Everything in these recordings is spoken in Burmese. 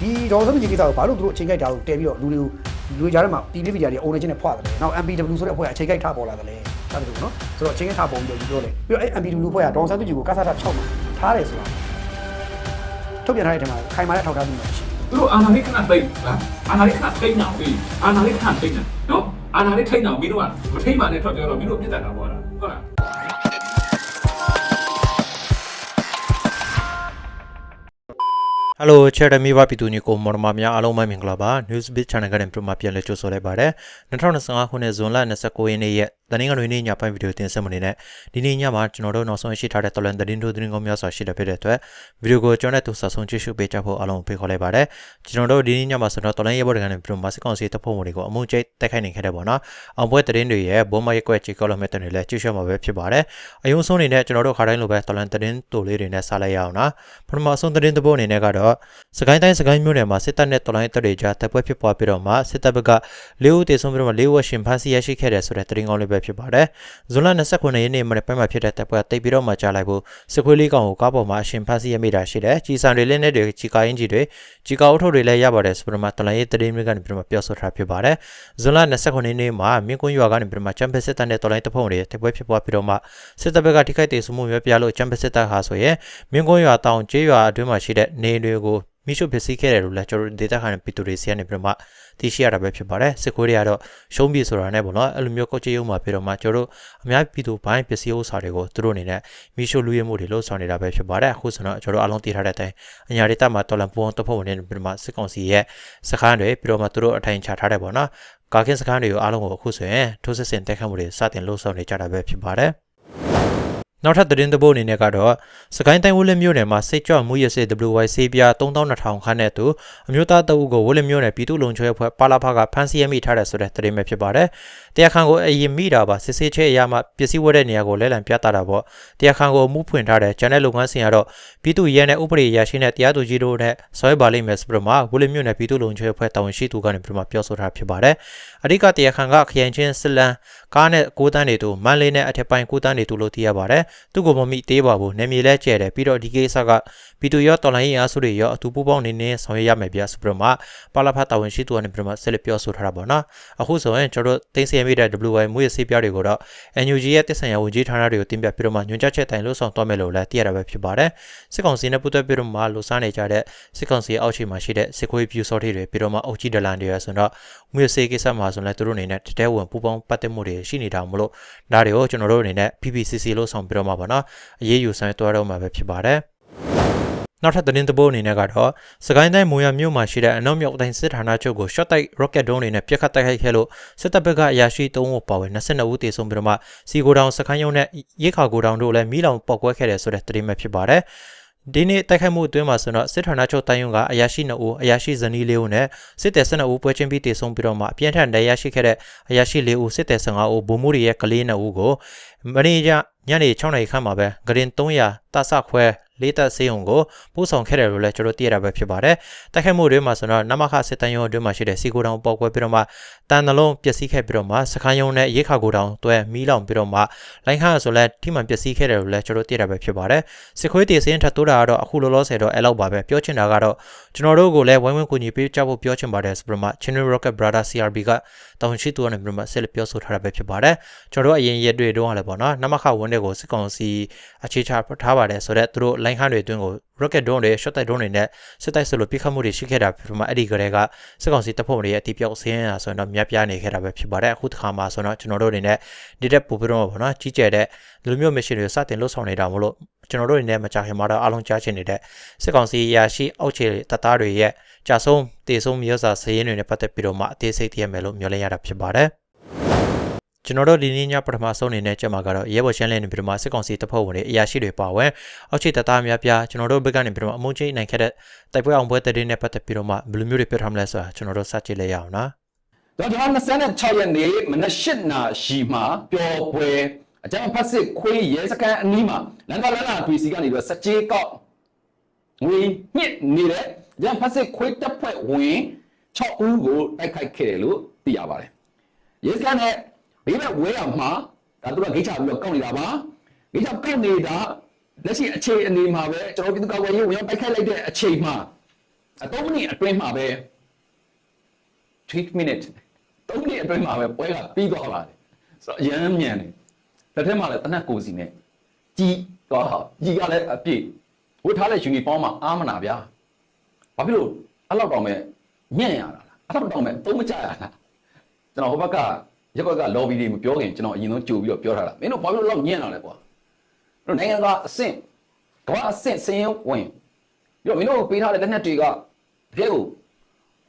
ဒီဒေါ်စမကြီးကိစ္စကိုဘာလို့သူတို့အချိန်ကြိုက်တာကိုတဲပြီးတော့လူတွေကိုလူတွေကြားထဲမှာ TV မီဒီယာတွေ owner ချင်းနဲ့ဖွာတယ်လေနောက် MPW ဆိုတဲ့အဖွဲ့ကအချိန်ကြိုက်ထားပေါ်လာတယ်လေအဲ့ဒါလိုနော်ဆိုတော့အချိန်ကြိုက်ထားပေါ်ပြီးတော့ပြောတယ်ပြီးတော့အဲ့ MPW အဖွဲ့ကဒေါ်စမကြီးကိုကစားတာ6မှာထားတယ်ဆိုတာထုတ်ပြန်ထားတဲ့အထက်မှာခိုင်မာတဲ့ထောက်ထားမှုမရှိသူတို့အာနာလေးခဏသိမ့်လားအာနာလေးခဏသိမ့်အောင်ပြီအာနာလေးခဏသိမ့်တယ်နော်အာနာလေးထိမ့်အောင်မင်းတို့ကမထိမ့်ပါနဲ့ထွက်ပြောတော့မင်းတို့ပြစ်တာပေါ့လားဟုတ်လား ဟယ်လိုချယ်တမီဘာပီတူနီကိုမော်ဒမာများအားလုံးပဲမင်္ဂလာပါ Newsbeat Channel ကနေပြန်ပြန်လဲကြိုဆိုလိုက်ပါတယ်2025ခုနှစ်ဇွန်လ29ရက်နေ့ရက် တနင်္ဂနွေနေ့ညပိုင်းဗီဒီယိုတင်ဆက်မနေနဲ့ဒီနေ့ညမှာကျွန်တော်တို့နောက်ဆုံးရှိထားတဲ့တော်လန်သတင်းတို့သတင်းကောင်းများစွာရှိတဲ့ဖြစ်တဲ့အတွက်ဗီဒီယိုကိုကျွန်တော်တို့ဆက်ဆုံးကြည့်ရှုပေးကြဖို့အားလုံးဖိတ်ခေါ်လိုက်ပါတယ်ကျွန်တော်တို့ဒီနေ့ညမှာဆိုတော့တော်လန်ရဲဘော်တွေကနေပြီးတော့မတ်စကောင်စီတပ်ဖွဲ့ဝင်တွေကိုအမှုကျိတ်တိုက်ခိုက်နေခဲ့တယ်ပေါ့နော်အောင်ပွဲသတင်းတွေရဲ့ဘုံမရက်ကွက်ချီကောလမက်တွေလည်းကြည့်ရှုမှာပဲဖြစ်ပါတယ်အယုံဆုံးအနေနဲ့ကျွန်တော်တို့ခါတိုင်းလိုပဲတော်လန်သတင်းတိုလေးတွေနဲ့ဆက်လိုက်ရအောင်နော်ပထမဆုံးသတင်းတစ်ပုဒ်အနေနဲ့ကတော့စကိုင်းတိုင်းစကိုင်းမြို့နယ်မှာစစ်တပ်နဲ့တော်လိုင်းတပ်တွေကြားတပ်ပွဲဖြစ်ပွားပြီးတော့မှစစ်တပ်ဘက်ကလေးဦးတေဆုံးပြီးတော့မှလေးဦးရှင်ဖမ်းဆီးရရှိခဲ့တယ်ဆိုတဲ့သတင်းကောင်းလေးပဲဖြစ်ပါတယ်။ဇွန်လ29ရက်နေ့မှာပိုင်းမှာဖြစ်တဲ့တပ်ပွဲတိတ်ပြီးတော့မှကြားလိုက်ဖို့စစ်ခွေးလေးကောင်ကိုကားပေါ်မှာအရှင်ဖမ်းဆီးရမိတာရှိတယ်။ကြီးစံတွေလက်နဲ့တွေကြီးကားအင်ကြီးတွေကြီးကားအုပ်ထုပ်တွေလည်းရပါတယ်ဆိုပြီးတော့မှတော်လိုင်းရေးသတင်းတွေကနေပြီးတော့မှပြောဆိုထားဖြစ်ပါတယ်။ဇွန်လ29ရက်နေ့မှာမြင်းကွန်းရွာကနေပြီးတော့မှချမ်ပီယံစစ်တပ်နဲ့တော်လိုင်းတပ်ဖွဲ့ဝင်တွေတပ်ပွဲဖြစ်ပွားပြီးတော့မှစစ်တပ်ဘက်ကထိခိုက်ဒေဆုံးမှုများပြလို့ချမ်ပီယံစစ်တပ်ဟာဆိုရင်မြင်းကွန်းရွာတောင်ကျေးရွာအတွင်းမှာရှိတဲ့နေတွေကိုမိရှုဖြစ်စီခဲ့တယ်လို့လည်းကျွန်တော်တို့ဒေတာခန်ပီတိုရီစီကနေပြီးတော့မှသိရှိရတာပဲဖြစ်ပါတယ်စစ်ခွေးတွေကတော့ရှုံးပြီဆိုတာနဲ့ပေါ့နော်အဲ့လိုမျိုးကော့ချေရုံမှာပြီးတော့မှကျွန်တော်တို့အများပြည်သူဘိုင်းပစ္စည်းဥစ္စာတွေကိုသူတို့အနေနဲ့မိရှုလူရမှုတွေလို့ဆောင်နေတာပဲဖြစ်ပါတယ်အခုဆိုတော့ကျွန်တော်တို့အလုံးသိထားတဲ့အတိုင်းအညာဒေတာမှာတော်လန်ပူအောင်တပ်ဖွဲ့ဝင်တွေပြီးတော့မှစစ်ကောင်စီရဲ့စခန်းတွေပြီးတော့မှသူတို့အထိုင်ချထားတယ်ပေါ့နော်ကာကင်းစခန်းတွေကိုအားလုံးကိုအခုဆိုရင်ထိုးစစ်ဆင်တိုက်ခတ်မှုတွေစတင်လှုပ်ဆောင်နေကြတာပဲဖြစ်ပါတယ် နောက်ထပ်သတင်းသဘောအနေနဲ့ကတော့စကိုင်းတိုင်းဝက်လက်မြို့နယ်မှာစိတ်ကြွမှုရစေ WY ဆေးပြား3200ခန်းနဲ့သူအမျိုးသားတအုပ်ကိုဝက်လက်မြို့နယ်ပြည်သူ့လုံခြုံရေးအဖွဲ့ပါလာဖကဖမ်းဆီးရမိထားတဲ့ဆိုတဲ့သတင်းပဲဖြစ်ပါတယ်။တရားခံကိုအရင်မိတာပါစစ်ဆေးချက်အရမှပစ္စည်းဝက်တဲ့နေရာကိုလဲလံပြတာတာပေါ့။တရားခံကိုမှုဖွင့်ထားတဲ့ကျန်တဲ့လုပ်ငန်းစဉ်ကတော့ပြည်သူ့ရဲနဲ့ဥပဒေအရာရှိနဲ့တရားသူကြီးတို့နဲ့ဆွဲပါလိမ့်မယ်ဆိုပြီးတော့မှဝက်လက်မြို့နယ်ပြည်သူ့လုံခြုံရေးအဖွဲ့တာဝန်ရှိသူကနေပြီးတော့မှပြောဆိုထားဖြစ်ပါတယ်။အဓိကတရားခံကခရိုင်ချင်းစစ်လန်းကားနဲ့6တန်းတွေတူမန်လေးနဲ့အထက်ပိုင်း6တန်းတွေတူလို့သိရပါတယ်။သူ့ကိုမမိသေးပါဘူး။နေမြေလဲကျဲတယ်ပြီးတော့ဒီကိစ္စက ပြည်သူရောတော်လိုင်းရေးအားစုတွေရောအတူပူးပေါင်းနေနေဆောင်ရွက်ရမယ်ဗျာဆိုပြီးတော့မှပါလာဖတ်တာဝန်ရှိသူကနေပြီးတော့မှဆက်လက်ပြောဆိုထားတာပေါ့နော်။အခုဆိုရင်ကျွန်တော်တို့သိသိရမိတဲ့ WY မွေးဆေးပြားတွေကိုတော့ NUG ရဲ့တည်ဆံရဝန်ကြီးဌာနတွေကိုတင်ပြပြီးတော့မှညွှန်ကြားချက်တိုင်လို့ဆောင်သွားမယ်လို့လည်းသိရတာပဲဖြစ်ပါတယ်။စစ်ကောင်စီနဲ့ပူးတွဲပြီးတော့မှလူစားနေကြတဲ့စစ်ကောင်စီအောက်ခြေမှာရှိတဲ့စစ်ခွေးပြူစော်တွေပြီးတော့မှအုတ်ကြီးဒလန်တွေရဆိုတော့မွေးဆေးကိစ္စမှာဆိုရင်လည်းသူတို့အနေနဲ့တတဲဝင်ပူးပေါင်းပတ်သက်မှုတွေရှိနေတာမလို့ဒါတွေကိုကျွန်တော်တို့အနေနဲ့ PPCC လို့ဆောင်ပြီးတော့မှပေါ့နော်အရေးယူဆောင်ရွက်သွားတော့မှာပဲဖြစ်ပါတယ် နောက်ထပ်သတင်းသဘောအနေနဲ့ကတော့စကိုင်းတိုင်းမူရမြို့မှာရှိတဲ့အနောက်မြောက်တိုင်းစစ်ဌာနချုပ်ကို shot တိုက် rocket drone တွေနဲ့ပြစ်ခတ်တိုက်ခိုက်ခဲ့လို့စစ်တပ်ဘက်ကအရာရှိ3ဦးပါဝင်22ဦးသေဆုံးပြီးတော့မှစီကိုတောင်စခန်းရုံးနဲ့ရိခါကိုတောင်တို့လည်းမိလောင်ပောက်ကွဲခဲ့တယ်ဆိုတဲ့သတင်းပဲဖြစ်ပါတယ်ဒီနေ့တိုက်ခိုက်မှုအတွင်းမှာဆိုတော့စစ်ဌာနချုပ်တိုင်းယုံကအရာရှိ2ဦးအရာရှိဇနီး4ဦးနဲ့စစ်တပ်12ဦးပွဲချင်းပြီးတေဆုံးပြီးတော့မှအပြင်းထန်တရားရှိခဲ့တဲ့အရာရှိ4ဦးစစ်တပ်15ဦးဗိုလ်မှူးတွေရဲ့ကလေး2ဦးကိုမနေ့ကညနေ6နာရီခန့်မှာပဲဂရင်300တဆခွဲ လေးသက်စေးုံကိုပို့ဆောင်ခဲ့တယ်လို့လည်းကျွန်တော်သိရတာပဲဖြစ်ပါတယ်။တိုက်ခိုက်မှုတွေမှာဆိုတော့နမခစစ်တမ်းရုံအတွင်းမှာရှိတဲ့စီကိုတောင်ပေါက်ကွဲပြီးတော့မှတန်နှလုံးပျက်စီးခဲ့ပြီးတော့မှစခန်းရုံနဲ့ရိခါကိုတောင်တွဲမီးလောင်ပြီးတော့မှလိုင်းခါဆိုလဲထိမှန်ပျက်စီးခဲ့တယ်လို့လည်းကျွန်တော်သိရတာပဲဖြစ်ပါတယ်။စစ်ခွေးတေစင်းထပ်တိုးတာကတော့အခုလောလောဆယ်တော့အဲ့လောက်ပါပဲပြောချင်တာကတော့ကျွန်တော်တို့ကိုလည်းဝိုင်းဝန်းကူညီပေးကြဖို့ပြောချင်ပါတယ်ဆိုပြီးတော့မှ Channel Rocket Brother CRB ကတောင်းရှိသူကနေပြီးတော့မှဆက်လက်ပြောဆိုထားတာပဲဖြစ်ပါတယ်။ကျွန်တော်တို့အရင်ရက်တွေတုန်းကလည်းပေါ့နော်နမခဝန်းတွေကိုစစ်ကောင်စီအခြေချထားပါတယ်ဆိုတော့သူတို့လိုင်းခန်းတွေအတွင်းကို rocket drone တွေ shot တိုက် drone တွေနဲ့စစ်တိုက်ဆလို့ပြစ်ခတ်မှုတွေရှိခဲ့တာဖြစ်မှာအဲ့ဒီကလေးကစစ်ကောင်စီတပ်ဖွဲ့ဝင်တွေရဲ့အတီးပြောက်ဆင်းရတာဆိုရင်တော့မြတ်ပြားနေခဲ့တာပဲဖြစ်ပါတယ်အခုတစ်ခါမှာဆိုတော့ကျွန်တော်တို့အနေနဲ့ဒီတက်ပို့ပြီးတော့ပေါ့နော်ကြီးကျယ်တဲ့လူမျိုး mission တွေစတင်လှုပ်ဆောင်နေတာမလို့ကျွန်တော်တို့အနေနဲ့မကြခင်မှာတော့အားလုံးကြားချင်နေတဲ့စစ်ကောင်စီရာရှိအောက်ခြေတပ်သားတွေရဲ့ကြာဆုံးတေဆုံးမျိုးစာစည်ရင်းတွေနဲ့ပတ်သက်ပြီးတော့မှအသေးစိတ်တည်ရမယ်လို့မျှော်လင့်ရတာဖြစ်ပါတယ် ကျွန်တော်တို့ဒီနေ့ညပထမဆုံးအနေနဲ့ကြက်မှာကတော့ရဲဘော်ရှမ်းလင်းနေပြီးတော့မှစစ်ကောင်စီတပ်ဖွဲ့ဝင်တွေအရာရှိတွေပါဝင်အောက်ခြေတပ်သားများပြားကျွန်တော်တို့ဘက်ကနေပြီးတော့အမုန်းချင်းနိုင်ခဲ့တဲ့တိုက်ပွဲအောင်ပွဲတဲ့နဲ့ပတ်သက်ပြီးတော့မှဘယ်လိုမျိုးတွေပြထားမလဲဆိုတာကျွန်တော်တို့စကြည့်လိုက်ရအောင်နော်တော့ကျွန်တော်26ရက်နေ့မနက်8နာရီမှာပျော်ပွဲအကြမ်းဖက်စစ်ခွေးရဲစခန်းအနီးမှာလန်ကလန်လာတွေ့စီကနေပြီးတော့စကြေးကောက်ငွေညစ်နေတဲ့အကြမ်းဖက်စစ်ခွေးတပ်ဖွဲ့ဝင်6ဦးကိုတိုက်ခိုက်ခဲ့တယ်လို့သိရပါတယ်ရဲစခန်းနဲ့ ဘေးဘက်ဝဲရမှာဒါသူကဂိတ်ချပြီးတော့ကောက်နေတာပါဂိတ်ချကောက်နေတာလက်ရှိအခြေအနေမှာပဲကျွန်တော်ပြည်သူ့ကာကွယ်ရေးဝင်ရောက်တိုက်ခိုက်လိုက်တဲ့အချိန်မှာအ3မိနစ်အတွင်းမှာပဲ3 minute 3မိနစ်အတွင်းမှာပဲပွဲကပြီးသွားပါတယ်ဆိုတော့အရမ်းမြန်တယ်တစ်ထက်မှာလည်းတနက်ကိုစီနဲ့ကြီးသွားတာကြီးကလည်းအပြည့်ဝတ်ထားတဲ့ uniform မှာအာမနာဗျာဘာဖြစ်လို့အဲ့လောက်တော့မဲ့ညံ့ရတာလားအဲ့လောက်တော့မဲ့သုံးမကြရလားကျွန်တော်ဟိုဘက်က ရက်ကွက်က lobby တွေမပြောခင်ကျွန်တော်အရင်ဆုံးကြိုပြီးတော့ပြောထားတာမင်းတို့ဘာဖြစ်လို့လောက်ညံ့လာလဲကွာတို့နိုင်ငံကအဆင့်ကမ္ဘာအဆင့်စင်ရုံဝင်ပြီးတော့မင်းတို့ပေးထားတဲ့လက်နက်တွေကတကယ်ကို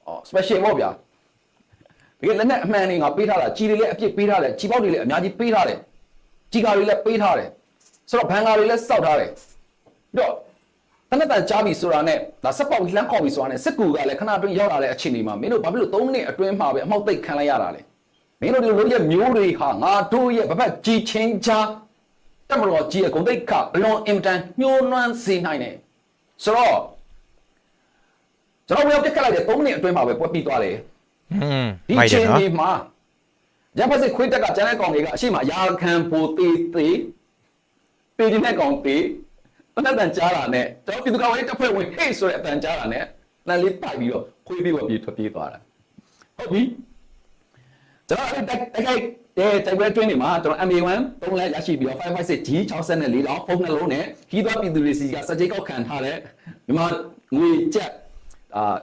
အော် special ပေါ့ဗျာတကယ်လက်နက်အမှန်တွေငါပေးထားတာကြီးတွေလည်းအပြည့်ပေးထားတယ်ကြီးပေါက်တွေလည်းအများကြီးပေးထားတယ်ကြီးကာတွေလည်းပေးထားတယ်ဆိုတော့ဘန်ကာတွေလည်းစောက်ထားတယ်ပြီးတော့တနက်တန်ကြားပြီဆိုတာနဲ့ဒါစက်ပေါက်လှမ်းခေါ်ပြီဆိုတာနဲ့စစ်ကူကလည်းခဏအတွင်းရောက်လာတဲ့အချိန်ဒီမှာမင်းတို့ဘာဖြစ်လို့3မိနစ်အတွင်းမှာပဲအမှောက်သိပ်ခံလိုက်ရတာလဲ မင်းတို့ဒီလိုရဲ့မျိုးတွေဟာငါတို့ရဲ့ဗပတ်ကြီးချင်းချာတမတော်ကြီးရဲ့ဂုံတိတ်ခအလွန်အင်တန်ညှိုးနွမ်းစေနိုင်တယ်ဆိုတော့ကျွန်တော်ဝင်ပြက်ခတ်လိုက်တဲ့3မိနစ်အတွင်းမှာပဲပွက်ပြီးသွားတယ်อืมဒီမိုက်တချယ်င်းနော်ဒီမှာရပါစေခွေးတက်ကကျန်တဲ့ကောင်တွေကအရှိမရာခံပိုသေးသေးပေဒီနဲ့ကောင်သေးတနက်တန်ကြားတာနဲ့ကျွန်တော်ပြည်သူ့ကောင်ရေးတပ်ဖွဲ့ဝင်ဟေ့ဆိုတဲ့အတန်ကြားတာနဲ့လမ်းလေးပိုက်ပြီးတော့ခွေးပြီးဝပြေးထွက်ပြေးသွားတာဟုတ်ပြီ ကျွန်တော်အဲ့တက်တက်ခိုက်တဲ့တိုက်ပွဲတွင်းတွေမှာကျွန်တော် MA1 3လမ်းရရှိပြီးတော့ 556G 64 လောက်ဖုန်းနှလုံးနဲ့ခီးသွွားပြည်သူတွေစီကစကြေးကောက်ခံထားတဲ့မြန်မာငွေကျပ်အာ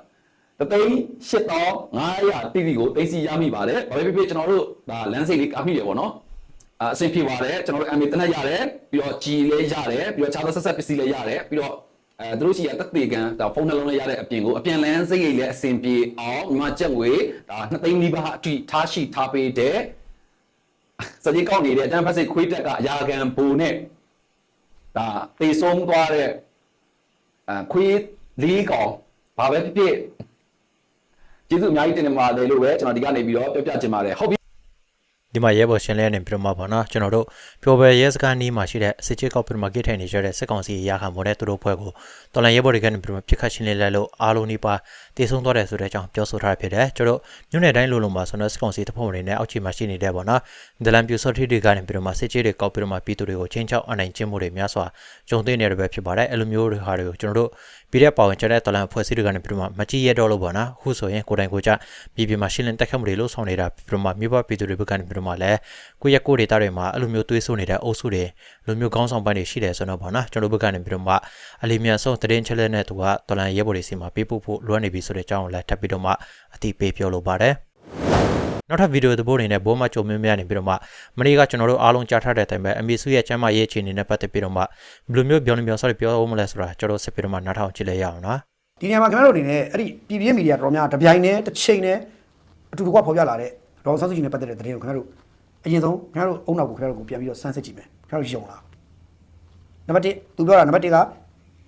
တသိန်း8500တိတိကိုသိသိရမိပါတယ်။ဘာပဲဖြစ်ဖြစ်ကျွန်တော်တို့ဒါလမ်းစိတ်လေးကာမိရပေါ့နော်။အာအဆင်ပြေပါတယ်ကျွန်တော်တို့ MA တနက်ရတယ်ပြီးတော့ G လေးရတယ်ပြီးတော့ခြားသောဆက်ဆက်ပစ္စည်းလေးရတယ်ပြီးတော့ အဲသူတို့ရှိရတက်သေးကန်ဒါဖုန်းနှလုံးလေးရတဲ့အပြင်ကိုအပြန်လန်းစိတ်လေးလည်းအဆင်ပြေအောင်မြန်မာကျပ်ငွေဒါ2သိန်းနီးပါးအထိထားရှိထားပေးတဲ့စကြေးကောက်နေတဲ့အတန်းဖက်စိတ်ခွေးတက်ကအရာခံဘူနဲ့ဒါတေဆုံးသွားတဲ့အဲခွေးလေးကောင်ဘာပဲဖြစ်ဖြစ်ကျေးဇူးအများကြီးတင်နေပါတယ်လို့ပဲကျွန်တော်ဒီကနေပြီးတော့ပြောပြချင်ပါတယ်ဟုတ်ပြီ ဒီမှာရဲဘော်ရှင်လဲနေပြီးတော့မှာပေါ့နော်ကျွန်တော်တို့ပျော်ပဲရဲစခန်းနီးမှာရှိတဲ့စစ်ချစ်ကောက်ပြီးတော့မှဂိတ်ထိုင်နေကြတဲ့စစ်ကောင်စီရခံမို့တဲ့သူတို့ဖွဲ့ကိုတော်လန်ရဲဘော်တွေကနေပြီးတော့ပြစ်ခတ်ရှင်းလင်းလိုက်လို့အားလုံးဒီပါတည်ဆုံသွားတယ်ဆိုတဲ့အကြောင်းပြောဆိုထားဖြစ်တယ်ကျွန်တော်မြို့နယ်တိုင်းလိုလိုမှာဆိုတော့စစ်ကောင်စီတပ်ဖွဲ့ဝင်တွေနဲ့အောက်ခြေမှာရှိနေတဲ့ပေါ့နော် ဒလန်ပြူစော့ထီတွေကနေပြီးတော့မှစစ်ချစ်တွေကောက်ပြီးတော့မှပြည်သူတွေကိုချင်းချောက်အနိုင်ကျင့်မှုတွေများစွာကြုံတွေ့နေရပဲဖြစ်ပါတယ်အဲ့လိုမျိုးတွေဟာတွေကိုကျွန်တော်တို့ပြည်တဲ့ပါဝင်ကျတဲ့တော်လန်အဖွဲ့အစည်းတွေကနေပြီးတော့မှမကြည့်ရတော့လို့ပေါ့နော်အခုဆိုရင်ကိုယ်တိုင်ကိုယ်ကျပြည်ပြည်မှာရှင်းလင်းတက်ခတ်မှုတွေလို့ဆောင်နေတာပြီးတော့မှမြို့ပပြည်သူတွေဘက်ကနေပြီးတော့မှလည်းကိုယ့်ရက်ကိုယ်ဒေတာတွေမှာအဲ့လိုမျိုးသွေးဆိုးနေတဲ့အုပ်စုတွေလိုမျိုးကောင်းဆောင်ပိုင်းတွေရှိတယ်ဆိုတော့ဗောနော်ကျွန်တော်တို့ဘက်ကနေပြီးတော့မှအလီမြန်ဆုံးသတင်းချက်လက်နဲ့သူကတော်လန်ရဲဘော်တွေစီမှာပေးပို့ဖို့လွှမ်းနေပြီဆိုတဲ့အကြောင်းကိုလည်းထပ်ပြီးတော့မှအတိပေးပြောလိုပါတယ် နောက်ထပ်ဗီဒီယိုသဘောအနေနဲ့ဘောမချုံမင်းများနေပြီးတော့မှမနေ့ကကျွန်တော်တို့အားလုံးကြားထားတဲ့အတိုင်းပဲအမေစုရဲ့ချမ်းမရေးအခြေအနေနဲ့ပတ်သက်ပြီးတော့မှဘယ်လိုမျိုးပြောနေပြောဆိုပြောဦးမလဲဆိုတာကျွန်တော်စစ်ပြီးတော့မှနားထောင်ကြည့်လိုက်ရအောင်နော်ဒီနေရာမှာခင်ဗျားတို့အနေနဲ့အဲ့ဒီပြည်ပြင်းမီဒီယာတော်များတပြိုင်နဲ့တစ်ချိန်နဲ့အတူတကွဖော်ပြလာတဲ့ဒေါ်ဆန်းစုကြည်နဲ့ပတ်သက်တဲ့သတင်းကိုခင်ဗျားတို့အရင်ဆုံးခင်ဗျားတို့အုံနောက်ကိုခင်ဗျားတို့ကိုပြန်ပြီးတော့စမ်းစစ်ကြည့်မယ်ခင်ဗျားတို့ယုံလားနံပါတ်1သူပြောတာနံပါတ်1က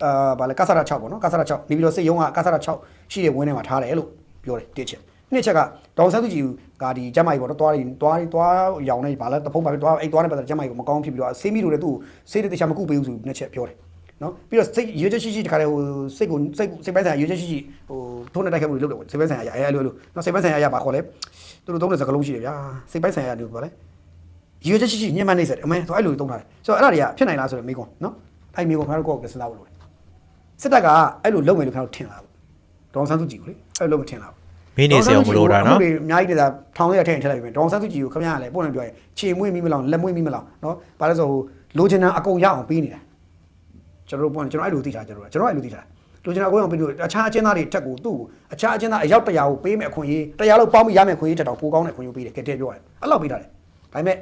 အာဗာလဲကဆရာ6ပေါ့နော်ကဆရာ6နေပြီးတော့စိတ်ယုံကကဆရာ6ရှိတဲ့ဝင်းထဲမှာထားတယ်လို့ပြောတယ်တစ်ချက် နှစ်ချက်ကဒေါ်ဆန်းစုကြည်ကဒီကျမကြီးပေါ့နော်သွားရင်သွားသွားရောင်နေဗာလဲတဖုံးပါပဲသွားအဲ့သွားနေပတ်သက်ကျမကြီးကိုမကောင်းဖြစ်ပြီးတော့ဆေးမီတို့လည်းသူ့ကိုဆေးတွေတခြားမကုပေးဘူးဆိုပြီးနှစ်ချက်ပြောတယ်နော်ပြီးတော့စိတ်ရွေးချက်ရှိရှိတခါတည်းဟိုစိတ်ကိုစိတ်စိတ်ပိုင်းဆိုင်ရာရွေးချက်ရှိရှိဟိုထုံးတဲ့တိုက်ခိုက်မှုတွေလုပ်တယ်ပေါ့စိတ်ပိုင်းဆိုင်ရာအဲအဲ့လိုလိုနော်စိတ်ပိုင်းဆိုင်ရာရပါခေါ်လဲသူတို့သုံးတဲ့စကားလုံးရှိတယ်ဗျာစိတ်ပိုင်းဆိုင်ရာလို့ပြောလဲရွေးချက်ရှိရှိညှဉ်းပန်းနေစတယ်အမေဆိုအဲ့လိုသုံးထားတယ်ဆိုတော့အဲ့ဒါတွေကဖြစ်နိုင်လားဆိုတော့မိကွန်နော်အဲ့မိကွန်ခင်ဗျားတို့ကိုယ်ကစဉ်းစားဖို့လိုတယ်စစ်တပ်ကအဲ့လိုလုပ်မယ်လို့ခင်ဗျားတို့ထင်လားဒေါန်ဆန်းစုကြည်ကိုလေအဲ့လိုလုပ်မထင်လား မင်းနေစေအောင်မလို့တာနော်အများကြီးတည်းထောင်ရထည့်ထည့်လိုက်ပြီဒေါန်ဆန်းစုကြည်ကိုခင်ဗျားကလည်းပုံနဲ့ပြောရင်ခြေမွေးမိမလောင်လက်မွေးမိမလောင်နော်ဘာလဲဆိုဟိုလိုချင်တာအကုန်ရအောင်ပေးနေတာကျွန်တော်တို့ပေါ့ကျွန်တော်အဲ့လိုသိထားကျွန်တော်တို့ကျွန်တော်အဲ့လိုသိထားလူကျွန်တော်ကိုယ်အောင်ပြီးလို့အခြားအချင်းသားတွေတက်ကိုသူ့ကိုအခြားအချင်းသားအယောက်100ကိုပေးမယ်အခွင့်အရေး100လောက်ပေါင်းပြီးရမယ်အခွင့်အရေးတက်တော့ပိုကောင်းတဲ့အခွင့်အရေးပေးတယ်ကဲတဲ့ပြောရတယ်အဲ့လောက်ပေးထားတယ်ဒါပေမဲ့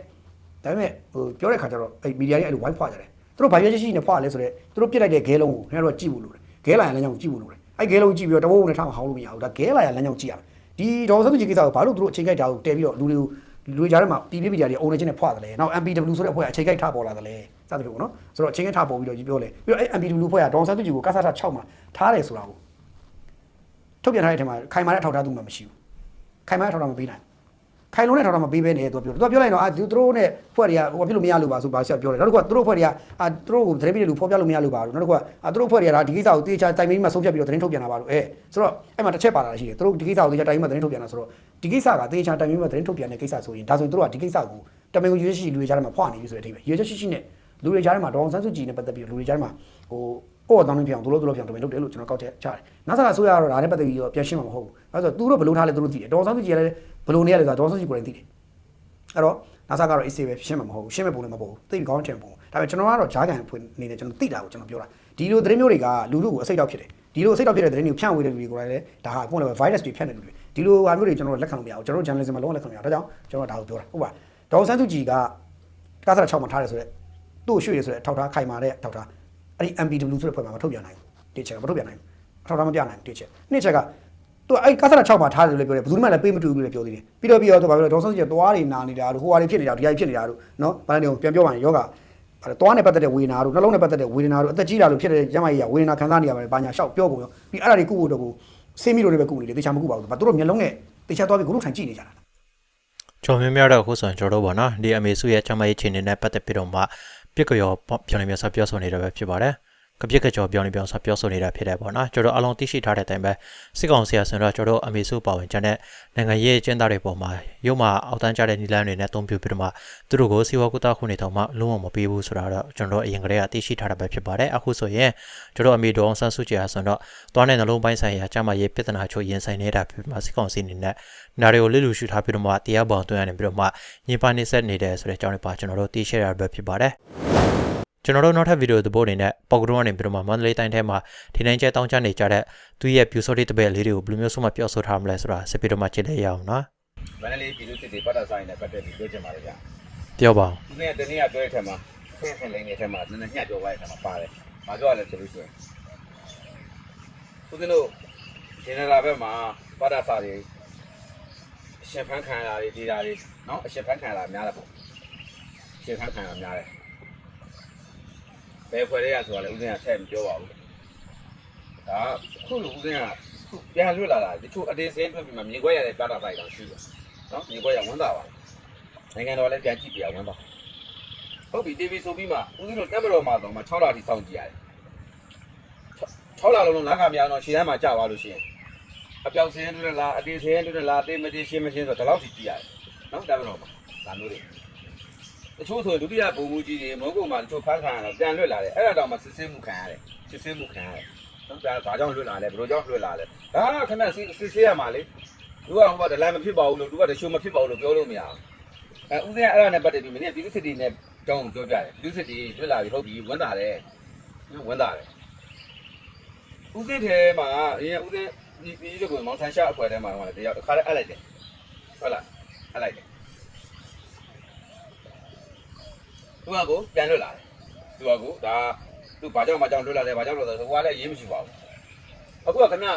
ဒါပေမဲ့ဟိုပြောတဲ့ခါကျတော့အဲ့မီဒီယာတွေအဲ့လိုဝိုင်းဖွာကြတယ်သူတို့ဘာရွေးချက်ရှိနေဖွာလဲဆိုတော့သူတို့ပြစ်လိုက်တဲ့ဂဲလုံးကိုခင်ဗျားတို့ကကြည့်ဖို့လိုတယ်ဂဲလာရလမ်းကြောင်းကြည့်ဖို့လိုတယ် အဲ့ဂဲလုံးကြည့်ပြီးတော့တဘုံနဲ့ထားမဟောင်းလို့မရဘူးဒါဂဲလာရလမ်းကြောင်းကြည့်ရမယ်ဒီဒေါ်စသူကြီးကိစ္စကိုဘာလို့သူတို့အချိန်ကြိုက်တာကိုတဲပြီးတော့လူတွေကိုလူတွေကြားထဲမှာပြည်ပြမီဒီယာတွေအုံနေချင်းနဲ့ဖွာတယ်လေနောက် MPW ဆိုတဲ့အဖွဲ့အချိန်ကြိုက်ထားပေါ်လာတယ်လေစသဖြင့်ပေါ့နော်ဆိုတော့အချိန်ကြိုက်ထားပေါ်ပြီးတော့ပြောလေပြီးတော့အဲ့ MPW ဖွဲ့ကဒေါ်စသူကြီးကိုကဆာတာ6မှာထားတယ်ဆိုတာကိုထုတ်ပြန်ထားတဲ့အထက်မှာခိုင်မာတဲ့ထောက်ထားသူမှမရှိဘူးခိုင်မာတဲ့ထောက်ထားမပေးနိုင် ခိုင်လုံးတဲ့ထောက်ထားမပေးဘဲနဲ့သူပြောတယ်သူပြောလိုက်တော့အာသူတို့နဲ့ဖွဲ့တွေကဟိုဖြစ်လို့မရလို့ပါဆိုပါဆက်ပြောတယ်နောက်တစ်ခုကသူတို့ဖွဲ့တွေကအာသူတို့ကိုသတင်းပေးတဲ့လူဖော်ပြလို့မရလို့ပါလို့နောက်တစ်ခုကအာသူတို့ဖွဲ့တွေကဒါဒီကိစ္စကိုတေချာတိုင်မင်းမှဆုံးဖြတ်ပြီးတော့သတင်းထုတ်ပြန်တာပါလို့အဲဆိုတော့အဲ့မှာတစ်ချက်ပါလာတာရှိတယ်သူတို့ဒီကိစ္စကိုတေချာတိုင်မင်းမှသတင်းထုတ်ပြန်တာဆိုတော့ဒီကိစ္စကတေချာတိုင်မင်းမှသတင်းထုတ်ပြန်တဲ့ကိစ္စဆိုရင်ဒါဆိုရင်သူတို့ကဒီကိစ္စကိုတမင်ကိုရွေးရှိလူတွေကြားထဲမှာဖွာနေပြီဆိုတဲ့အထိပဲရွေးချက်ရှိရှိနဲ့လူတွေကြားထဲမှာဒေါအောင်ဆန်းစုကြည်နဲ့ပတ်သက်ပြီးလူတွေကြားထဲမှာဟိုအော်တောင်းနေပြောင်းသူလို့သူလို့ပြောင်းတမင်လုပ်တယ်လို့ကျွန်တော်ကောက်ချက်ချတယ်နာဆာကဆိုရတော့ဒါနဲ့ပတ်သက်ပြီးတော့ပြန်ရှင်းမှာမဟုတ်ဘူးအဲဆိုသူတို့ဘယ်လိုထားလဲသူတို့သိတယ်ဒေါ်ဆောင်သူကြီးကလည်း ဘယ်လိုနေရလဲဆိုတော့ဒေါ်ဆောင်သူကြီးကိုယ်တိုင်သိတယ်အဲ့တော့နာဆာကတော့ AC ပဲရှင်းမှာမဟုတ်ဘူးရှင်းမဲ့ပုံလည်းမပေါ့ဘူးသိပြီးကောင်းချင်ပုံဒါပေမဲ့ကျွန်တော်ကတော့ဂျားကန်ဖွင့်နေတယ်ကျွန်တော်သိတာကိုကျွန်တော်ပြောတာဒီလိုသတင်းမျိုးတွေကလူလူကိုအစိတ်တော့ဖြစ်တယ်ဒီလိုအစိတ်တော့ဖြစ်တဲ့သတင်းတွေကိုဖြန့်ဝေတဲ့လူတွေကိုလည်းဒါဟာပုံလည်း virus တွေဖြန့်တဲ့လူတွေဒီလိုဟာမျိုးတွေကျွန်တော်တို့လက်ခံလို့မရဘူးကျွန်တော်တို့ journalism မှာလုံးဝလက်ခံမရဘူးဒါကြောင့်ကျွန်တော်ဒါကိုပြောတာဟုတ်ပါဒေါ်ဆန်းစုကြည်ကကားစား6မှာထားတယ်ဆိုတော့သူ့ကိုရွှေ့ရဆိုတဲ့ထောက်ထားခိုင်မာတဲ့ထောက်ထားအဲ့ဒီ MPW ဆိုတဲ့ဖွဲ့မှာမထုတ်ပြန်နိုင်ဘူးတစ်ချက်ကမထုတ်ပြန်နိုင်ဘူးထောက်ထားမပြနိုင်ဘူးတစ်ချက်နှစ်ချက်က သူအဲ့ကားစား6မှာထားတယ်လို့ပြောတယ်ဘယ်သူမှလည်းပေးမတူဘူးလို့ပြောသေးတယ်ပြီးတော့ပြီးတော့သူဘာပြောလဲဒေါ်ဆန်းစုကြည်သွားတွေနာနေတာတို့ဟိုဟာတွေဖြစ်နေတာဒီဟာတွေဖြစ်နေတာတို့နော်ဘာလဲပြန်ပြောပါရင်ယောဂအဲ့တော့သွားနဲ့ပတ်သက်တဲ့ဝေဒနာတို့နှလုံးနဲ့ပတ်သက်တဲ့ဝေဒနာတို့အသက်ကြီးတာလို့ဖြစ်တဲ့ရမကြီးကဝေဒနာခံစားနေရပါတယ်ဘာညာရှောက်ပြောကုန်ရောပြီးအဲ့ဒါတွေကုဖို့တော့ကိုဆေးမီတို့တွေပဲကုနေတယ်တေချာမကုပါဘူးဘာသူတို့မျက်လုံးနဲ့တေချာသွားပြီးကိုတို့ထိုင်ကြည့်နေကြတာကျော်မြများတော့အခုဆိုရင်ကျွန်တော်တို့ပေါ့နော်ဒီအမေစုရဲ့ချမ်းမရေးချင်းနေနဲ့ပတ်သက်ပြီးတော့မှပြစ်ကြော်ပြောင်းနေမြဆက်ပြောဆိုနေတာပဲဖြစ်ပါတယ် ကပြစ်ကကြော်ပြောင်းနေပြောင်းဆက်ပြောဆိုနေတာဖြစ်တယ်ပေါ့နော်ကျွန်တော်အလုံးသိရှိထားတဲ့အတိုင်းပဲစစ်ကောင်ဆရာဆန်တော့ကျွန်တော်အမေစုပါဝင်ကျန်တဲ့နိုင်ငံရေးကျင်းသားတွေပေါ်မှာရုံမှာအောက်တန်းကြတဲ့နီလန်းတွေနဲ့တုံးပြပြီးတော့မှသူတို့ကိုစီဝါကုသခုနေတော့မှလုံးဝမပေးဘူးဆိုတာတော့ကျွန်တော်အရင်ကတည်းကသိရှိထားတာပဲဖြစ်ပါတယ်အခုဆိုရင်ကျွန်တော်အမေတော်ဆန်းစုကြည်ဟာဆိုတော့သွားတဲ့နှလုံးပိုင်းဆိုင်ရာကျမရေးပြဿနာချို့ရင်ဆိုင်နေတာဖြစ်မှာစစ်ကောင်စီအနေနဲ့နာတွေကိုလစ်လူရှုထားပြီးတော့မှတရားပေါင်တွင်းရနေပြီးတော့မှညင်ပါနေဆက်နေတယ်ဆိုတဲ့အကြောင်းတွေပါကျွန်တော်တို့သိရှိရတာပဲဖြစ်ပါတယ် ကျွန်တော်တို့နောက်ထပ်ဗီဒီယိုသဘောအနေနဲ့ပေါကဒရုန်းကနေပြီးတော့မှမန္တလေးတိုင်းထဲမှာဒီနိုင်ကျဲတောင်းချနေကြတဲ့သူရဲ့ view sorry တပည့်လေးတွေကိုဘယ်လိုမျိုးဆုံးမပြောဆိုထားမလဲဆိုတာစစ်ပြီးတော့မှကြည့်လိုက်ရအောင်နော်မန္တလေးပြည်သူစစ်တွေပတ်သက်ဆိုင်နဲ့ပတ်သက်ပြီးပြောချင်ပါတယ်ဗျာပြောပါအောင်။ဒီနေ့တနေ့ကပြောတဲ့ထက်မှာဆင်းဆင်းလိမ့်နေတဲ့ထက်မှာနည်းနည်းညှက်ပြောသွားတဲ့ထက်မှာပါတယ်။မပြောရလဲဆိုလို့ရှိရင်ဦးဇင်းတို့ဂျန်နရာဘက်မှာပတ်သက်စာတွေအရှင်ဖန်းခံရတာတွေဒီတာတွေနော်အရှင်ဖန်းခံရတာများတယ်ပေါ့။အရှင်ဖန်းခံရတာများတယ်။ ဘယ်ဖွဲ့ရရဆိုတာလဲဦးဇင်းကထည့်မပြောပါဘူး။ဒါခုလိုဦးဇင်းကခုပြန်လွတ်လာတာတချို့အတင်းစင်းပြပြီးမှမြေခွက်ရတဲ့ပတ်သက်ဆိုင်တောင်ရှိတယ်။နော်မြေခွက်ရဝန်တာပါနိုင်ငံတော်လည်းပြန်ကြည့်ပြရဝန်တော့ဟုတ်ပြီ TV ဆိုပြီးမှဦးဇင်းတို့တက်မတော်မှာတော့မှ6လထိစောင့်ကြည့်ရတယ်6လလုံးလုံးလက်ခမြောင်တော့ရှည်တန်းမှာကြာသွားလို့ရှိရင်အပြောက်စင်းတွေလားအတေးစင်းတွေလားအတေးမတေးရှင်းမရှင်းဆိုတော့ဒီလောက်ထိကြည့်ရတယ်နော်တက်မတော်မှာဒါမျိုးတွေ တချို့ဆိုဒုတိယပုံမှုကြီးတွေမုန်းကုံမှာတချို့ဖမ်းခံရတော့ပြန်လွတ်လာတယ်အဲ့ဒါတော့မှစစ်ဆေးမှုခံရတယ်စစ်ဆေးမှုခံရတယ်ဟုတ်တယ်ဘာကြောင့်လွတ်လာလဲဘယ်လိုကြောင့်လွတ်လာလဲဒါကခဏစစ်ဆေးရမှာလေသူကဟိုကဒလန်မဖြစ်ပါဘူးလို့သူကတချို့မဖြစ်ပါဘူးလို့ပြောလို့မရဘူးအဲဦးစင်းကအဲ့ဒါနဲ့ပတ်သက်ပြီးမင်းပြည်သူစစ်တီနဲ့တောင်းပြောပြတယ်ပြည်သူစစ်တီလွတ်လာပြီဟုတ်ပြီဝန်တာတယ်ဝန်တာတယ်ဦးစင်းထဲမှာအရင်ဦးစင်းဒီဒီလိုကိုမောင်ဆန်းရှာအဖွဲထဲမှာတော့တယောက်တစ်ခါတည်းအပ်လိုက်တယ်ဟုတ်လားအပ်လိုက်တယ် သူကကိုပြန်လွတ်လာတယ်သူကကိုဒါသူဘာကြောင့်မကြောင့်လွတ်လာတယ်ဘာကြောင့်လွတ်လာတယ်ဟိုကလည်းရေးမရှိပါဘူးအခုကခင်ဗျ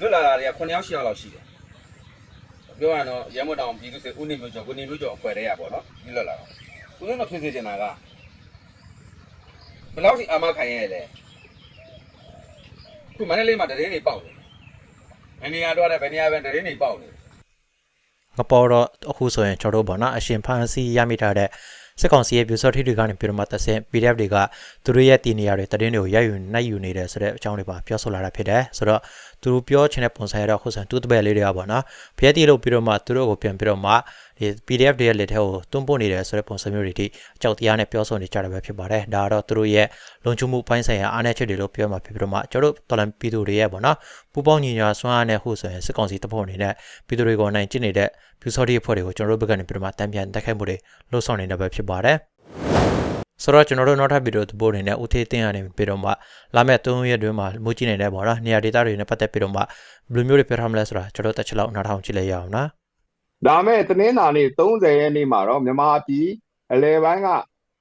လွတ်လာတာတွေက9ယောက်10ယောက်လောက်ရှိတယ်ပြောရတော့ရဲမတောင်ပြည်သူစစ်ဦးနေမျိုးကျော်ကိုနေမျိုးကျော်အဖွဲတည်းရပါတော့ဒီလွတ်လာတော့ဦးလေးတော့ဖြစ်စေချင်တာကဘယ်လောက်ထိအာမခံရလဲခုမန္တလေးမှာတရင်တွေပေါက်တယ်ဘယ်နေရာတော့လဲဘယ်နေရာပဲတရင်တွေပေါက်တယ်ငပေါ်တော့အခုဆိုရင်ကျွန်တော်တို့ပေါ့နော်အရှင်ဖန်စီရမိထားတဲ့ စစ်ကောင်စီရဲ့ view sorry တွေကနေပြီးတော့မှသက်စင် PDF တွေကသူတို့ရဲ့တည်နေရတွေတည်င်းတွေကိုရိုက်ယူနိုင်ယူနေတယ်ဆိုတဲ့အကြောင်းတွေပါပြောဆိုလာတာဖြစ်တယ်ဆိုတော့သူတို့ပြောချင်တဲ့ပုံစံရတော့အခုဆိုရင်သူ့တပည့်လေးတွေကပေါ့နော်ဖျက်တီးလို့ပြီးတော့မှသူတို့ကိုပြန်ပြီးတော့မှ ဒီ PDF တွေရဲ့လက်ထဲကိုတွန်းပို့နေတယ်ဆိုတဲ့ပုံစံမျိုးတွေဒီအကြောက်တရားနဲ့ပြောဆိုနေကြတာပဲဖြစ်ပါတယ်ဒါကတော့သူတို့ရဲ့လုံခြုံမှုပိုင်းဆိုင်ရာအားနည်းချက်တွေလို့ပြောမှာဖြစ်ပြီးတော့မှကျွန်တော်တို့တော်လန်ပြည်သူတွေရဲ့ပေါ့နော်ပူပေါင်းညီညာဆွမ်းအားနဲ့ဟုဆိုရင်စစ်ကောင်စီတပ်ဖွဲ့အနေနဲ့ပြည်သူတွေကိုနိုင်ကျင့်နေတဲ့ view sorry အဖွဲ့တွေကိုကျွန်တော်တို့ဘက်ကနေပြီးတော့မှတံပြန်တက်ခိုက်မှုတွေလှုပ်ဆောင်နေတာပဲဖြစ်ပါတယ်ဆိုတော့ကျွန်တော်တို့နောက်ထပ်ဗီဒီယိုသဘောအနေနဲ့ဦးသေးတင်ရနေပြီးတော့မှလာမယ့်3ရက်တွင်းမှာမူကြည့်နေတယ်ပေါ့နော်နေရာဒေသတွေနဲ့ပတ်သက်ပြီးတော့မှဘယ်လိုမျိုးတွေပြောထားမလဲဆိုတာကျွန်တော်တက်ချက်လောက်နားထောင်ကြည့်လိုက်ရအောင်နော် ဒါမဲ့တနင်္လာနေ့30ရက်နေ့မှာတော့မြန်မာပြည်အလဲပိုင်းက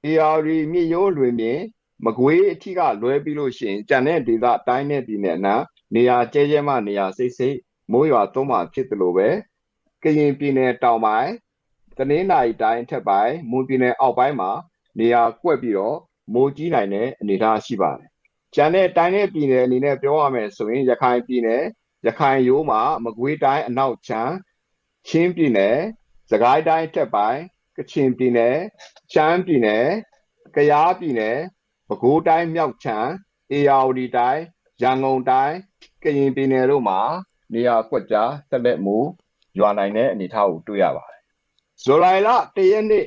AR မြစ်ရိုးလွင်ပြင်မကွေးအထိကလွဲပြီးလို့ရှိရင်ကြံတဲ့ဒေသတိုင်းနဲ့ပြည်နယ်နာနေရာကျဲကျဲမှနေရာစိတ်စိတ်မိုးရွာသုံးမှဖြစ်တယ်လို့ပဲကရင်ပြည်နယ်တောင်ပိုင်းတနင်္လာရီတိုင်းထက်ပိုင်းမွန်ပြည်နယ်အောက်ပိုင်းမှာနေရာကွက်ပြီးတော့မိုးကြီးနိုင်တဲ့အနေအထားရှိပါတယ်။ကြံတဲ့တိုင်းနဲ့ပြည်နယ်အနေနဲ့ပြောရမယ်ဆိုရင်ရခိုင်ပြည်နယ်ရခိုင်ရိုးမှာမကွေးတိုင်းအနောက်ချမ်း ချင်းပြည်နယ်၊စကိုင်းတိုင်းထက်ပိုင်းကချင်ပြည်နယ်၊ရှမ်းပြည်နယ်၊ကယားပြည်နယ်၊ပဲခူးတိုင်းမြောက်ချမ်း၊အေရဝတီတိုင်း၊ရန်ကုန်တိုင်း၊ကရင်ပြည်နယ်တို့မှာနေရာကွက်ကြားဆက်လက်မှုရွာနိုင်တဲ့အနေအထားကိုတွေ့ရပါတယ်။ဇူလိုင်လ၁ရက်နေ့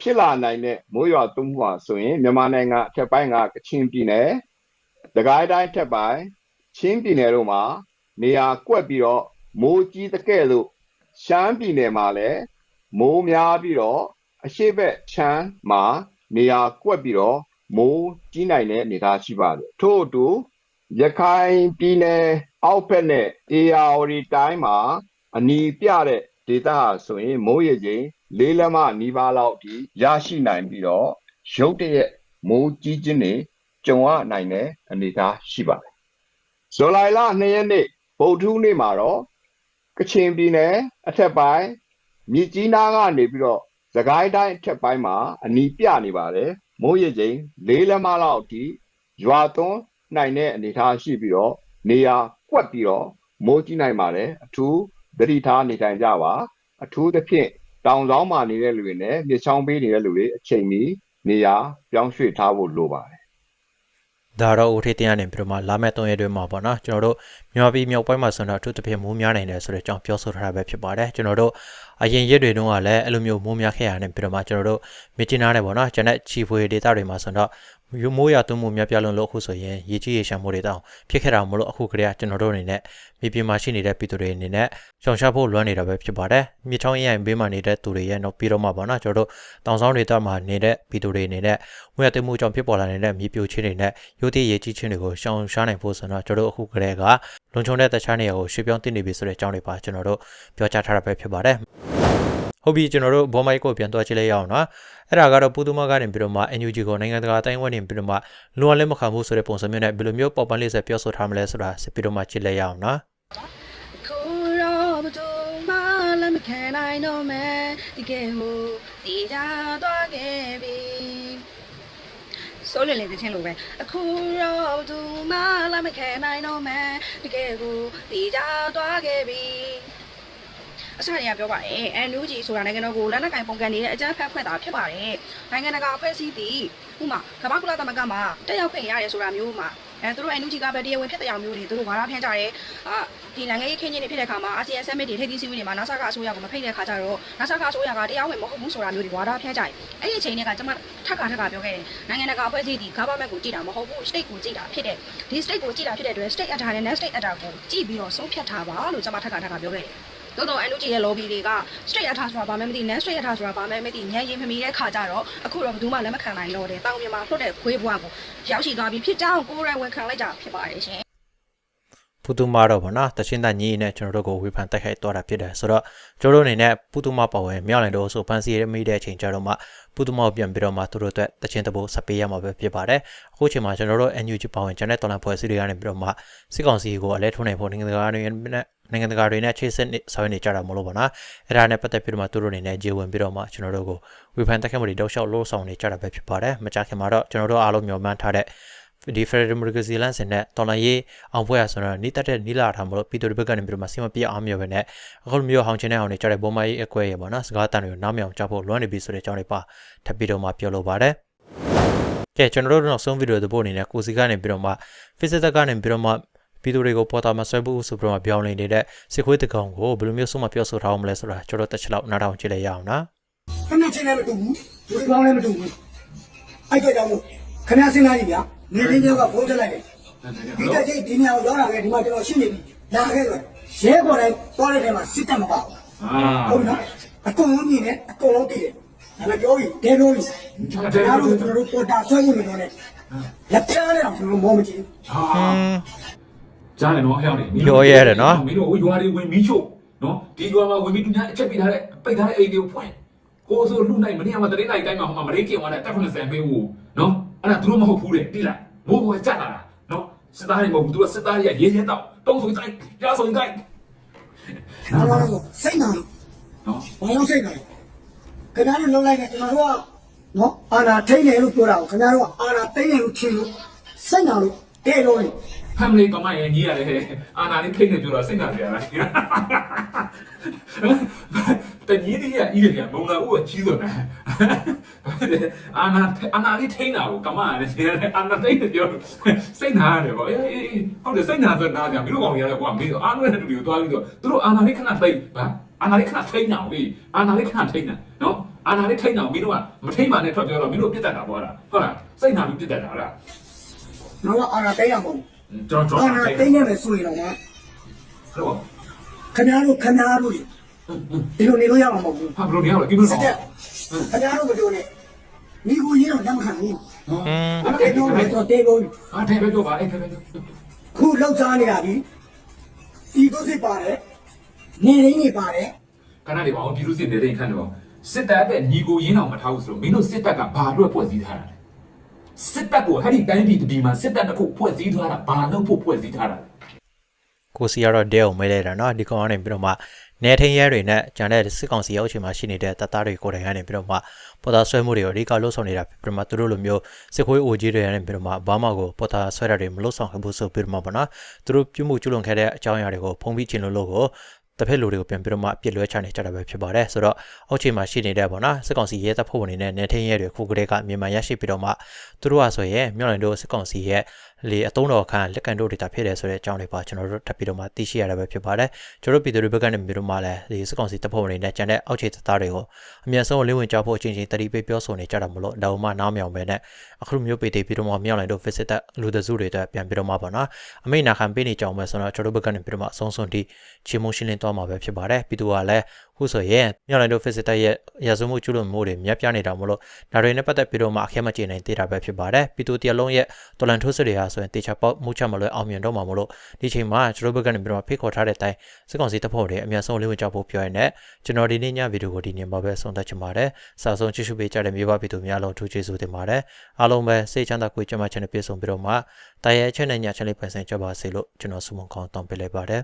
ဖြစ်လာနိုင်တဲ့မိုးရွာသွန်းမှုဟာဆိုရင်မြန်မာနိုင်ငံအထက်ပိုင်းကကချင်ပြည်နယ်သခိုင်းတိုင်းထက်ပိုင်းချင်းပြည်နယ်တို့မှာနေရာကွက်ပြီးတော့မိုးကြီးတဲ့ကဲ့သို့ ရှမ်းပြည်နယ်မှာလည်းမိုးများပြီးတော့အရှိတ်ဘက်ချမ်းမှာနေရာကွက်ပြီးတော့မိုးကြီးနိုင်တဲ့အနေအထားရှိပါတယ်ထို့အတူရခိုင်ပြည်နယ်အောက်ဘက်နဲ့အေယာဝတီတိုင်းမှာအနီးပြတဲ့ဒေသဟာဆိုရင်မိုးရေချိန်လေးလက်မနီးပါးလောက်အထိရရှိနိုင်ပြီးတော့ရုတ်တရက်မိုးကြီးခြင်းတွေကြုံရနိုင်တဲ့အနေအထားရှိပါတယ်ဇူလိုင်လ2ရက်နေ့ဗုဒ္ဓဟူးနေ့မှာတော့ ကချင်ပြည်နယ်အထက်ပိုင်းမြစ်ကြီးနားကနေပြီးတော့သခိုင်းတိုင်းအထက်ပိုင်းမှာအနီးပြနေပါတယ်မိုးရေချိန်လေးလက်မလောက်အထိရွာသွန်းနိုင်တဲ့အနေအထားရှိပြီးတော့နေရာကွက်ပြီးတော့မိုးကြီးနိုင်ပါတယ်အထူးသတိထားနေထိုင်ကြပါအထူးသဖြင့်တောင်ဆောင်မှာနေတဲ့လူတွေနဲ့မြေချောင်းပေးနေတဲ့လူတွေအချိန်မီနေရာပြောင်းရွှေ့ထားဖို့လိုပါတယ် ဒါတော့ဦးထေးတင်ရနေပြီးတော့မှလာမဲ့3ရက်တွင်းမှာပေါ့နော်ကျွန်တော်တို့မြန်မာပြည်မြောက်ပိုင်းမှာဆိုတော့အထူးသဖြင့်မိုးများနိုင်တယ်ဆိုတဲ့အကြောင်းပြောဆိုထားတာပဲဖြစ်ပါတယ်ကျွန်တော်တို့ အရင်ရက်တွေတုန်းကလည်းအဲ့လိုမျိုးမိုးများခဲ့ရတယ်ပြီးတော့မှကျွန်တော်တို့မြစ်ကြီးနားနဲ့ပေါ့နော်ကျွန်တဲ့ချီဖွေဒေတာတွေမှာဆိုတော့မိုးရသွန်းမှုများပြားလုံးလို့အခုဆိုရင်ရေကြီးရေရှမ်းမှုတွေတောင်ဖြစ်ခဲ့တာမလို့အခုကတည်းကကျွန်တော်တို့အနေနဲ့မြေပြင်မှာရှိနေတဲ့ပြည်သူတွေအနေနဲ့ရှောင်ရှားဖို့လွမ်းနေတာပဲဖြစ်ပါတယ်မြေချောင်းရင်ဘေးမှာနေတဲ့သူတွေရဲ့တော့ပြီးတော့မှပေါ့နော်ကျွန်တော်တို့တောင်ဆောင်ဒေတာမှာနေတဲ့ပြည်သူတွေအနေနဲ့မွေးရသွန်းမှုကြောင့်ဖြစ်ပေါ်လာနေတဲ့မြေပြိုခြင်းတွေနဲ့ရုတ်တရက်ရေကြီးခြင်းတွေကိုရှောင်ရှားနိုင်ဖို့ဆိုတော့ကျွန်တော်တို့အခုကတည်းက လုံခြုံတဲ့တခြားနေရာကိုရွှေ့ပြောင်းတင်နေပြီဆိုတဲ့အကြောင်းတွေပါကျွန်တော်တို့ပြောကြားထားတာပဲဖြစ်ပါတယ်ဟုတ်ပြီကျွန်တော်တို့ဘောမိုက်ကိုပြန်သွားကြည့်လိုက်ရအောင်နော်အဲ့ဒါကတော့ပူတူမကနေပြီးတော့မှ NUG ကိုနိုင်ငံတကာအတိုင်းဝန်းနေပြီးတော့မှလွန်လည်းမခံဘူးဆိုတဲ့ပုံစံမျိုးနဲ့ဘယ်လိုမျိုးပေါ်ပန်းလေးဆက်ပြောဆိုထားမလဲဆိုတာစစ်ပြီးတော့မှကြည့်လိုက်ရအောင်နော်ကိုရောဘသူမှလည်းမခံနိုင်တော့မယ်ဒီကဲဟိုဒီကြတော့ခဲ့ပြီ ဆိုးလည်လေတချင်းလိုပဲအခုရောဘသူမှလည်းမခံနိုင်တော့မယ်ဒီကဲဟိုဒီကြတော့ခဲ့ပြီအစရပြောပါတယ်အန်နူဂျီဆိုတာနိုင်ငံတော်ကိုလက်နက်ကင်ပုံကန်နေတဲ့အကြမ်းဖက်ဖွဲ့တာဖြစ်ပါတယ်နိုင်ငံတကာအဖွဲ့အစည်းတီဥမာကမ္ဘာကုလသမဂ္ဂမှာတက်ရောက်ခွင့်ရတယ်ဆိုတာမျိုးမှာအဲသူတို့အန်နူဂျီကပဲတရားဝင်ဖြစ်တဲ့အောင်မျိုးတွေသူတို့ဝါဒဖြန့်ကြတယ်အာ ဒီနိုင်ငံရေးခင်းချင်းတွေဖြစ်တဲ့ခါမှာအာဆီယံဆမ်မစ်တွေထိပ်သီးစည်းဝေးတွေမှာ NASA ကအစိုးရကိုမဖိတ်တဲ့ခါကျတော့ NASA ကအစိုးရကတရားဝင်မဟုတ်ဘူးဆိုတာမျိုးတွေဝါဒဖြန့်ကြတယ်အဲ့ဒီအချိန်တွေကကျွန်မထပ်ခါထပ်ခါပြောခဲ့တယ်နိုင်ငံတကာအဖွဲ့အစည်းဒီ government ကိုကြည့်တာမဟုတ်ဘူး state ကိုကြည့်တာဖြစ်တယ်ဒီ state ကိုကြည့်တာဖြစ်တဲ့အတွက် state actor နဲ့ non state actor ကိုကြည့်ပြီးတော့ဆုံးဖြတ်ထားပါလို့ကျွန်မထပ်ခါထပ်ခါပြောခဲ့တယ်တော်တော် NUG ရဲ့ lobby တွေက straight attack ဆိုတာဘာမှမသိ non straight attack ဆိုတာဘာမှမသိညံရင်မမီတဲ့ခါကျတော့အခုတော့ဘယ်သူမှလက်မခံနိုင်တော့တယ်တောင်မြန်မာလွတ်တဲ့ခွေးဘွားကိုရောက်ရှိသွားပြီဖြစ်ကြောင်းကိုယ်တိုင်ဝန်ခံလိုက်ကြဖြစ်ပါတယ်ရှင် ပူတူမာတော့ဗောနော်တချင်းသားညီနဲ့ကျွန်တော်တို့ကိုဝေဖန်တိုက်ခိုက်သွားတာဖြစ်တယ်ဆိုတော့ကျွန်တော်တို့အနေနဲ့ပူတူမာပေါ်ဝင်မြောက်လိုင်တို့ဆိုဖန်စီရမိတဲ့အချိန်ကျတော့မှပူတူမာကိုပြန်ပြီးတော့မှသူတို့အတွက်တချင်းတပိုးဆက်ပေးရမှာပဲဖြစ်ပါတယ်အခုချိန်မှာကျွန်တော်တို့ NUG ပေါ်ဝင်ကျွန်တဲ့တော်လန်ဖွဲ့စည်းတွေကနေပြီးတော့မှစစ်ကောင်စီကိုအလဲထုံးနိုင်ဖို့နိုင်ငံတကာတွေနဲ့နိုင်ငံတကာတွေနဲ့ချိတ်ဆက်နေဆောင်ရွက်နေကြတာမလို့ပါနော်အဲ့ဒါနဲ့ပတ်သက်ပြီးတော့မှသူတို့အနေနဲ့ဂျေဝင်ပြီးတော့မှကျွန်တော်တို့ကိုဝေဖန်တိုက်ခိုက်မှုတွေတောက်လျှောက်လို့ဆောင်နေကြတာပဲဖြစ်ပါတယ်မကြခင်မှာတော့ကျွန်တော်တို့အားလုံးမျှော်မှန်းထားတဲ့ ဒီ Federal Democracy Land စင်နဲ့တော်လိုင်းရေးအောင်ပွဲရဆိုတော့နီးတက်တဲ့နီးလာထားမလို့ပြည်သူတွေဘက်ကနေပြီးတော့မှစီမပြအောင်မြော်ပဲနဲ့အခုလိုမျိုးဟောင်းချင်းတဲ့အောင်တွေကြားတဲ့ဘုံမကြီးအကွဲရပေါ့နော်စကားတန်တွေကိုနားမြောင်ကြဖို့လွမ်းနေပြီဆိုတဲ့အကြောင်းတွေပါထပ်ပြီးတော့မှပြောလိုပါတယ်ကဲကျွန်တော်တို့နောက်ဆုံးဗီဒီယိုသဘောအနေနဲ့ကိုစီကနေပြီးတော့မှ Facebook ကနေပြီးတော့မှပြည်သူတွေကိုပေါ်တာမဆွဲဘူးဆိုပြီးတော့ပြောင်းလဲနေတဲ့စစ်ခွေးတကောင်ကိုဘယ်လိုမျိုးဆုံးမပြောဆိုထားအောင်မလဲဆိုတာကျွန်တော်တက်ချက်လောက်နားထောင်ကြည့်လိုက်ရအောင်နော်ခဏချင်းလည်းမတူဘူးလူတွေကောင်းလည်းမတူဘူးအဲ့ကြကြောင့်မို့ခင်ဗျားစဉ်းစားကြည့်ဗျာ နေလေးမျိုးကဖုန်းထက်လိုက်တယ်ဒီတက်ကြီးဒီနေရာကိုရောက်လာခဲ့ဒီမှာကျွန်တော်ရှိနေပြီလာခဲ့ဆိုရဲပေါ်တိုင်းသွားတဲ့ထဲမှာစစ်တက်မပါဘူးအာဟုတ်နော်အကုန်လုံးမြင်တယ်အကုန်လုံးသိတယ်ဒါပေမဲ့ပြောပြီးတဲပြောပြီးကျွန်တော်တို့ကျွန်တော်တို့ပေါ်တာဆွဲဖို့မလို့နဲ့လက်ချားနဲ့တော့ကျွန်တော်မောမကြည့်ဟာကြားတယ်နော်ဟဲ့အောင်နေမင်းတို့ရွာတွေဝင်မီးချို့နော်ဒီရွာမှာဝင်ပြီးသူများအချက်ပေးထားတဲ့ပိတ်ထားတဲ့အိမ်တွေကိုဖွင့်ကိုဆိုလူနိုင်မနေ့ကမှတရင်နိုင်တိုင်းမှာဟိုမှာမရိတ်ကျင်သွားတဲ့တက်90ပေးဖို့နော် အဲ့ဒါသူတို့မဟုတ်ဘူးတဲ့တိလားမိုးပေါ်ကြက်လာတာနော်စစ်သားတွေမဟုတ်ဘူးသူကစစ်သားတွေကရေးရဲတော့တုံးဆိုတိုင်းကြားဆိုတိုင်းကျွန်တော်တို့စိတ်နာလို့နော်ဘာလို့စိတ်နာလဲခင်ဗျားတို့လုံးလိုက်တယ်ကျွန်တော်တို့ကနော်အာနာထိန်တယ်လို့ပြောတာကိုခင်ဗျားတို့ကအာနာသိတယ်လို့ထင်လို့စိတ်နာလို့တဲလို့ လေဖမ်လေးကမရဲ့ကြီးရတယ်အာနာလေးဖိနေပြောတော့စိတ်နာကြရလားတကြီးကြီးကဤတယ်ကမုံလာဦးကကြီးဆိုတာအာနာအာနာလေးထိနေတာကိုကမရတယ်အာနာထိနေပြောစိတ်နာရတယ်ပေါ့အေးအေးဟုတ်တယ်စိတ်နာဆိုနာကြမင်းတို့ကောင်ရတယ်ကွာမင်းတို့အာနာတဲ့တူတွေကိုတွားပြီးတော့သူတို့အာနာလေးခဏသိပါအာနာလေးခဏထိနေတာလေအာနာလေးခဏထိနေတာနော်အာနာလေးထိနေတာမင်းတို့ကမထိမှနဲ့ထွက်ပြောတော့မင်းတို့ပြစ်တတ်တာပေါ့လားဟုတ်လားစိတ်နာပြီးပြစ်တတ်တာလားတော့အာနာတိတ်ရမဟုတ် ကျွန်တော်အာကျွန်နာတော်တိတ်နေမယ်ဆိုရင်တော့ဟုတ်ပါခင်ဗျားတို့ခင်ဗျားတို့ဒီလိုနေလို့ရမှာမဟုတ်ဘူးဟာဘယ်လိုနေရလဲကိဘူးစစ်တော့တက်ခင်ဗျားတို့မတို့နဲ့မိကိုရင်းတော့လက်မခံဘူးอืมအဲ့တော့တော့တေးကုန်အားထဲပဲပြောပါအဲ့ထဲပဲပြောခုလောက်စားနေတာဒီဒီကိုစစ်ပါတယ်နေရင်းနေပါတယ်ခဏလေးပါအောင်ပြည်သူစစ်နေတဲ့ခန့်တော့စစ်တပ်တဲ့ညီကိုရင်းအောင်မထားဘူးဆိုတော့မင်းတို့စစ်တပ်ကဘာအတွက်ဖွဲ့စည်းထားတာလဲ စစ်တပ်ကိုအဲ့ဒီတိုင်းပြည်တပြည်မှာစစ်တပ်တစ်ခုဖွဲ့စည်းထားတာဘာလို့ဖို့ဖွဲ့စည်းထားတာကိုစီကတော့ဒဲအောင်မဲလိုက်တာနော်ဒီကောင်ကနေပြီးတော့မှနေထင်းရဲတွေနဲ့ဂျန်တဲ့စစ်ကောင်စီရောက်ချိန်မှာရှိနေတဲ့တပ်သားတွေကိုယ်တိုင်ကနေပြီးတော့မှပေါ်တာဆွဲမှုတွေကိုအဓိကလှုပ်ဆောင်နေတာပြီးတော့မှသူတို့လိုမျိုးစစ်ခွေးအိုကြီးတွေနဲ့ပြီးတော့မှဘာမှကိုပေါ်တာဆွဲတာတွေမလှုပ်ဆောင်ဘူးဆိုပြီးတော့မှပေါ့နော်သူတို့ပြုမှုကျူးလွန်ခဲ့တဲ့အကြောင်းအရာတွေကိုဖုံးပြီးခြင်းလို့လို့ကို တစ်ဖက်လူတွေကိုပြန်ပြီးတော့မှအပြစ်လွှဲချနေကြတာပဲဖြစ်ပါတယ်ဆိုတော့အောက်ချိန်မှာရှိနေတဲ့ပေါ့နော်စစ်ကောင်စီရဲတပ်ဖွဲ့ဝင်တွေနဲ့နေထင်းရဲတွေခုကလေးကမြန်မာရရှိပြီးတော့မှသူတို့ကဆိုရင်မြို့နယ်တို့စစ်ကောင်စီရဲ့ လေအတုံးတော်ခန့်လက်ကန်တို့ဒေတာဖြစ်တယ်ဆိုတဲ့အကြောင်းတွေပါကျွန်တော်တို့ထပ်ပြီးတော့မှသိရှိရတာပဲဖြစ်ပါတယ်ကျွန်တော်တို့ပြည်သူတွေဘက်ကနေပြီးတော့မှလည်းဒီစစ်ကောင်စီတပ်ဖွဲ့ဝင်တွေနဲ့ကျန်တဲ့အောက်ခြေတပ်သားတွေကိုအမြတ်ဆုံးလင်းဝင်ကြဖို့အချင်းချင်းတတိပေးပြောဆိုနေကြတာမလို့ဒါမှမနားမြောင်ပဲနဲ့အခုလိုမျိုးပေတေပြီးတော့မှမြောက်လိုက်တော့ visit တက်လူသစုတွေအတွက်ပြန်ပြီးတော့မှပေါ့နော်အမိတ်နာခံပေးနေကြအောင်ပဲဆိုတော့ကျွန်တော်တို့ဘက်ကနေပြီးတော့မှအဆုံးစွန်ထိချီမုံရှင်းလင်းသွားမှာပဲဖြစ်ပါတယ်ပြည်သူကလည်းခုဆိုရင်မြောက်လိုက်တော့ visit တက်ရဲ့ရာဇဝမှုကျူးလွန်မှုတွေမြတ်ပြနေတာမလို့ဒါတွေနဲ့ပတ်သက်ပြီးတော့မှအခဲမကျေနိုင်သေးတာပဲဖြစ်ပါတယ်ပြည်သူတရလုံးရဲ့တော်လန်ထိုးစစ်တွေဟာဆိုရင်တေချာပေါက်မှုချက်မလွဲအောင်မြင်တော့မှာမလို့ဒီချိန်မှာကျွန်တော်တို့ဘက်ကနေပြီးတော့ဖိတ်ခေါ်ထားတဲ့အတိုင်းစစ်ကောင်စီတပ်ဖွဲ့တွေအများဆုံးလင်းဝင်ကြဖို့ပြောရတဲ့ကျွန်တော်ဒီနေ့ညဗီဒီယိုကိုဒီနေ့မှာပဲဆုံးသက်ချင်ပါတယ်စာဆုံးကြည့်ရှုပေးကြတဲ့မြေပပြည်သူများလုံးထူးကျေးဇူးတင်ပါတယ်အားလုံးပဲစိတ်ချမ်းသာကိုယ်ကျန်းမာခြင်းနဲ့ပြည့်စုံပြီးတော့မှတာရဲချက်နဲ့ညချက်လေးပိုင်ဆိုင်ကြပါစေလို့ကျွန်တော်ဆုမွန်ကောင်းတောင်းပေးလိုက်ပါတယ်